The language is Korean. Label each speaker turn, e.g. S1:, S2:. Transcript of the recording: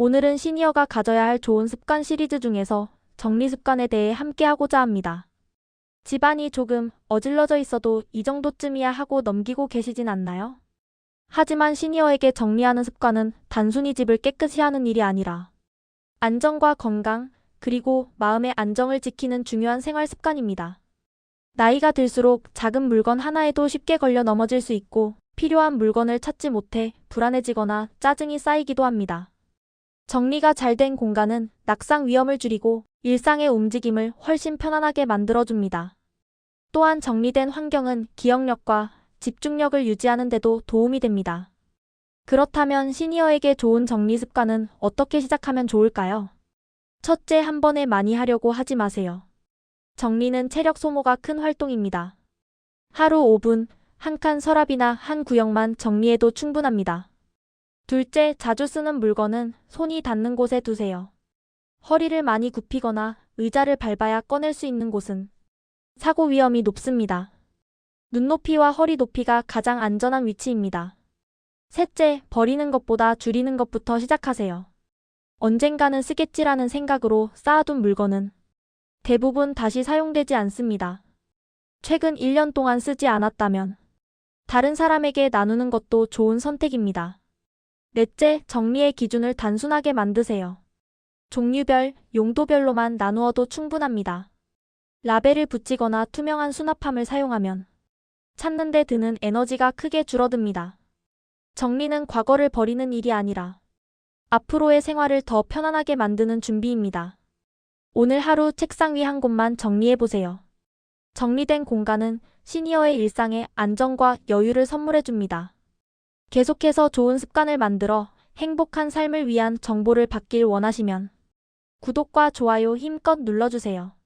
S1: 오늘은 시니어가 가져야 할 좋은 습관 시리즈 중에서 정리 습관에 대해 함께 하고자 합니다. 집안이 조금 어질러져 있어도 이 정도쯤이야 하고 넘기고 계시진 않나요? 하지만 시니어에게 정리하는 습관은 단순히 집을 깨끗이 하는 일이 아니라 안정과 건강, 그리고 마음의 안정을 지키는 중요한 생활 습관입니다. 나이가 들수록 작은 물건 하나에도 쉽게 걸려 넘어질 수 있고 필요한 물건을 찾지 못해 불안해지거나 짜증이 쌓이기도 합니다. 정리가 잘 된 공간은 낙상 위험을 줄이고 일상의 움직임을 훨씬 편안하게 만들어줍니다. 또한 정리된 환경은 기억력과 집중력을 유지하는 데도 도움이 됩니다. 그렇다면 시니어에게 좋은 정리 습관은 어떻게 시작하면 좋을까요? 첫째, 한 번에 많이 하려고 하지 마세요. 정리는 체력 소모가 큰 활동입니다. 하루 5분, 한 칸 서랍이나 한 구역만 정리해도 충분합니다. 둘째, 자주 쓰는 물건은 손이 닿는 곳에 두세요. 허리를 많이 굽히거나 의자를 밟아야 꺼낼 수 있는 곳은 사고 위험이 높습니다. 눈높이와 허리 높이가 가장 안전한 위치입니다. 셋째, 버리는 것보다 줄이는 것부터 시작하세요. 언젠가는 쓰겠지라는 생각으로 쌓아둔 물건은 대부분 다시 사용되지 않습니다. 최근 1년 동안 쓰지 않았다면 다른 사람에게 나누는 것도 좋은 선택입니다. 넷째, 정리의 기준을 단순하게 만드세요. 종류별, 용도별로만 나누어도 충분합니다. 라벨을 붙이거나 투명한 수납함을 사용하면 찾는 데 드는 에너지가 크게 줄어듭니다. 정리는 과거를 버리는 일이 아니라 앞으로의 생활을 더 편안하게 만드는 준비입니다. 오늘 하루 책상 위 한 곳만 정리해 보세요. 정리된 공간은 시니어의 일상에 안정과 여유를 선물해 줍니다. 계속해서 좋은 습관을 만들어 행복한 삶을 위한 정보를 받길 원하시면 구독과 좋아요 힘껏 눌러주세요.